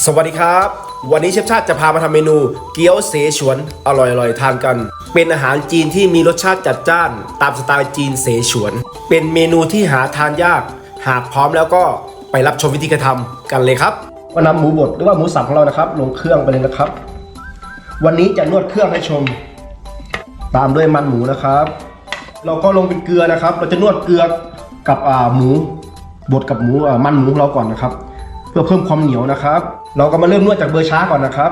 สวัสดีครับ วันนี้เชฟชาติจะพามาทำเมนู เกี๊ยวเสฉวนอร่อยๆ ทานกัน เป็นอาหารจีนที่มีรสชาติจัดจ้าน ตามสไตล์จีนเสฉวน เป็นเมนูที่หาทานยาก หากพร้อมแล้วก็ไปรับชมวิธีการทำกันเลยครับก็นำหมูบดหรือว่าหมูสับของเรานะครับ ลงเครื่องไปเลยนะครับ วันนี้จะนวดเครื่องให้ชม ตามด้วยมันหมูนะครับ เราก็ลงเป็นเกลือนะครับ เราจะนวดเกลือกับหมูบดกับหมูมันหมูของเราก่อนนะครับ เพื่อเพิ่มความเหนียวนะครับ เราก็มาเริ่มนวดจากเบอร์ช้าก่อนนะครับ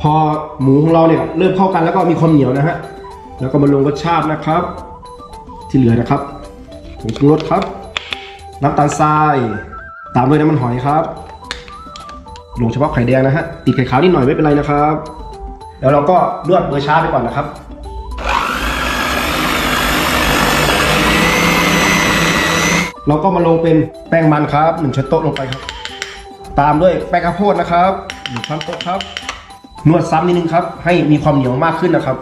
พอหมูของเราเนี่ยเริ่มเข้ากันแล้วก็มีความเหนียวนะฮะแล้วก็มาลงรสชาตินะครับ ที่เหลือนะครับผงชูรสครับ น้ำตาลทราย ตามด้วยน้ำมันหอยครับลงเฉพาะไข่แดงนะฮะติดไข่ขาวนิดหน่อยไม่เป็นไรนะครับ แล้วเราก็นวดเบอร์ช้าไปก่อนนะครับ เราก็มาลงเป็นแป้งมันครับ1ช้อนโต๊ะลงไปครับ ตามด้วยแป้งข้าวโพดนะครับ1ช้อนโต๊ะครับ นวดซ้ำนิดนึงครับ ให้มีความเหนียวมากขึ้นนะครับ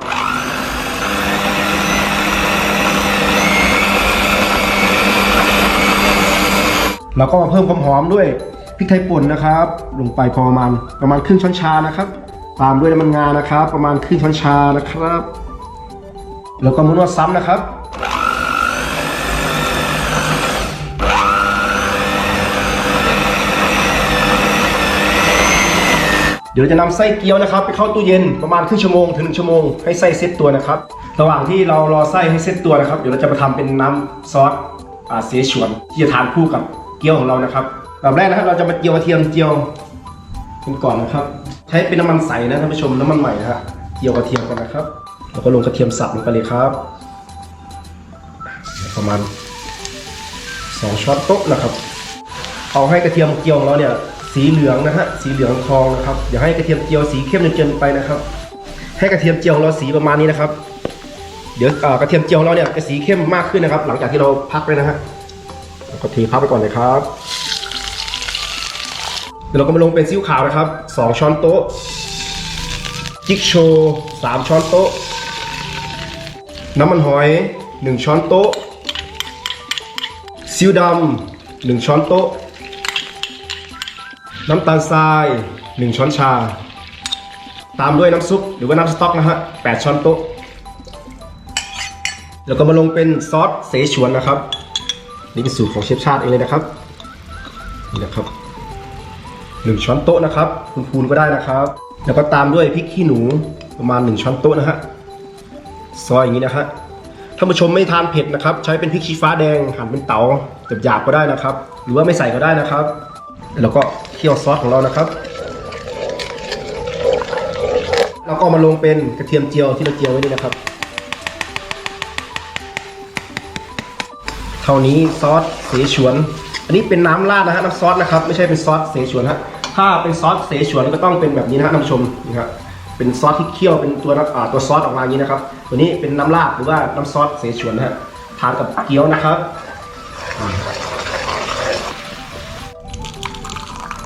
เราก็มาเพิ่มความหอมด้วยพริกไทยป่นนะครับ ลงไปพอประมาณประมาณครึ่งช้อนชานะครับ ตามด้วยน้ำมันงานะครับ ประมาณครึ่งช้อนชานะครับ แล้วก็มานวดซ้ำนะครับ เดี๋ยวจะนำไส้เกี๊ยวนะครับไปเข้าตู้เย็นประมาณครึ่งชั่วโมงถึงหนึ่งชั่วโมงให้ไส้เซ็ตตัวนะครับ ระหว่างที่เรารอไส้ให้เซ็ตตัวนะครับ เดี๋ยวเราจะมาทำเป็นน้ำซอสเสฉวนที่จะทานคู่กับเกี๊ยวของเรานะครับแบบแรกนะครับเราจะมาเจียวกระเทียมเจียวกันก่อนนะครับ ใช้เป็นน้ำมันใสนะท่านผู้ชมน้ำมันใหม่นะฮะเจียวกระเทียมกันนะครับ แล้วก็ลงกระเทียมสับลงไปเลยครับ ประมาณสองช้อนโต๊ะนะครับ เอาให้กระเทียมเจียวของเราเนี่ย สีเหลืองนะฮะสีเหลืองทองนะครับอย่าให้กระเทียมเจียวสีเข้มจนเกินไปนะครับ ให้กระเทียมเจียวของเราสีประมาณนี้นะครับ เดี๋ยวกระเทียมเจียวของเราเนี่ยจะสีเข้มมากขึ้นนะครับ หลังจากที่เราพักไปนะฮะก็เทพักไปก่อนเลยครับเดี๋ยวเราก็มาลงเป็นซีอิ๊วขาวนะครับสองช้อนโต๊ะจิ๊กโชว์สามช้อนโต๊ะ น้ำมันหอยหนึ่งช้อนโต๊ะซีอิ๊วดำหนึ่งช้อนโต๊ะ น้ำตาลทราย 1 ช้อนชา ตามด้วยน้ำซุปหรือว่าน้ำสต๊อกนะฮะ 8 ช้อนโต๊ะ แล้วก็มาลงเป็นซอสเสฉวนนะครับ นี่เป็นสูตรของเชฟชาติเองเลยนะครับ นี่นะครับ 1 ช้อนโต๊ะนะครับพูนๆก็ได้นะครับ แล้วก็ตามด้วยพริกขี้หนูประมาณ 1 ช้อนโต๊ะนะฮะ ซอยอย่างนี้นะฮะท่านผู้ชมไม่ทานเผ็ดนะครับ ใช้เป็นพริกชี้ฟ้าแดงหั่นเป็นเต๋าหยาบๆก็ได้นะครับ หรือว่าไม่ใส่ก็ได้นะครับ แล้วก็ เคี่ยวซอสของเรานะครับ แล้วก็มาลงเป็นกระเทียมเจียวที่เราเจียวไว้นี่นะครับ เท่านี้ซอสเสฉวน อันนี้เป็นน้ำราดนะฮะน้ำซอสนะครับไม่ใช่เป็นซอสเสฉวนฮะถ้าเป็นซอสเสฉวนก็ต้องเป็นแบบนี้นะฮะท่านผู้ชมนี่ครับเป็นซอสที่เคี่ยวเป็นตัวอ่าตัวซอสออกมาอย่างนี้นะครับ ตัวนี้เป็นน้ำราดหรือว่าน้ำซอสเสฉวนนะฮะทานกับเกี๊ยวนะครับ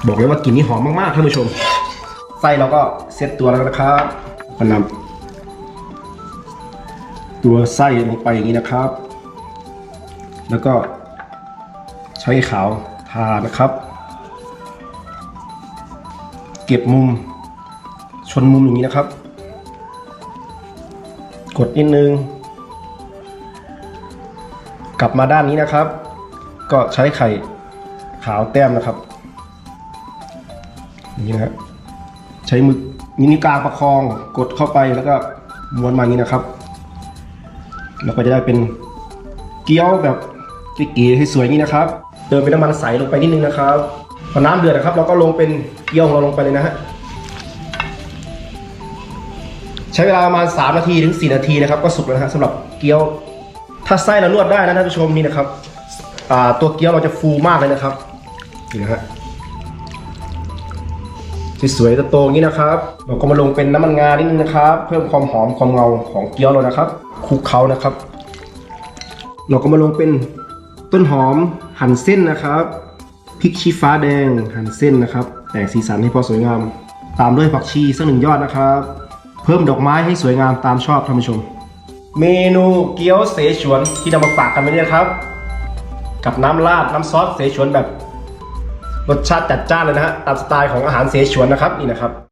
บอกเลยว่ากลิ่นนี้หอมมากๆท่านผู้ชม ไส้เราก็เซตตัวแล้วนะครับก็นำตัวไส้ลงไปอย่างนี้นะครับ แล้วก็ใช้ขาวทานะครับ เก็บมุม ชนมุมอย่างนี้นะครับ กดนิดนึง กลับมาด้านนี้นะครับ ก็ใช้ไข่ขาวแต้มนะครับอย่าง นี้นะใช้มือนิ้วกลางประคองกดเข้าไปแล้วก็ม้วนมาอย่างนี้นะครับ แล้วก็จะได้เป็นเกี๊ยวแบบเก๋ๆให้สวยอย่างนี้นะครับ เติมเป็นน้ำมันใสลงไปนิดนึงนะครับพอน้ำเดือดนะครับ เราก็ลงเป็นเกี๊ยวของเราลงไปเลยนะฮะใช้เวลาประมาณ 3 นาทีถึง 4 นาทีนะครับ ก็สุกแล้วนะฮะสำหรับเกี๊ยว ถ้าไส้เรานวดได้นะท่านผู้ชมนี่นะครับตัวเกี๊ยวเราจะฟูมากเลยนะครับนี่นะฮะ สวยๆโตๆอย่างนี้นะครับเราก็มาลงเป็นน้ำมันงานิดนึงนะครับ เพิ่มความหอมความเงาของเกี๊ยวเรานะครับคลุกเคล้านะครับ เราก็มาลงเป็นต้นหอมหั่นเส้นนะครับพริกชี้ฟ้าแดงหั่นเส้นนะครับ แต่งสีสันให้พอสวยงาม ตามด้วยผักชีสักหนึ่งยอดนะครับ เพิ่มดอกไม้ให้สวยงามตามชอบท่านผู้ชม เมนูเกี๊ยวเสฉวนที่นำมาฝากกันวันนี้ครับ กับน้ำราดน้ำซอสเสฉวนแบบ รสชาติจัดจ้านเลยนะฮะตามสไตล์ของอาหารเสฉวนนะครับนี่นะครับ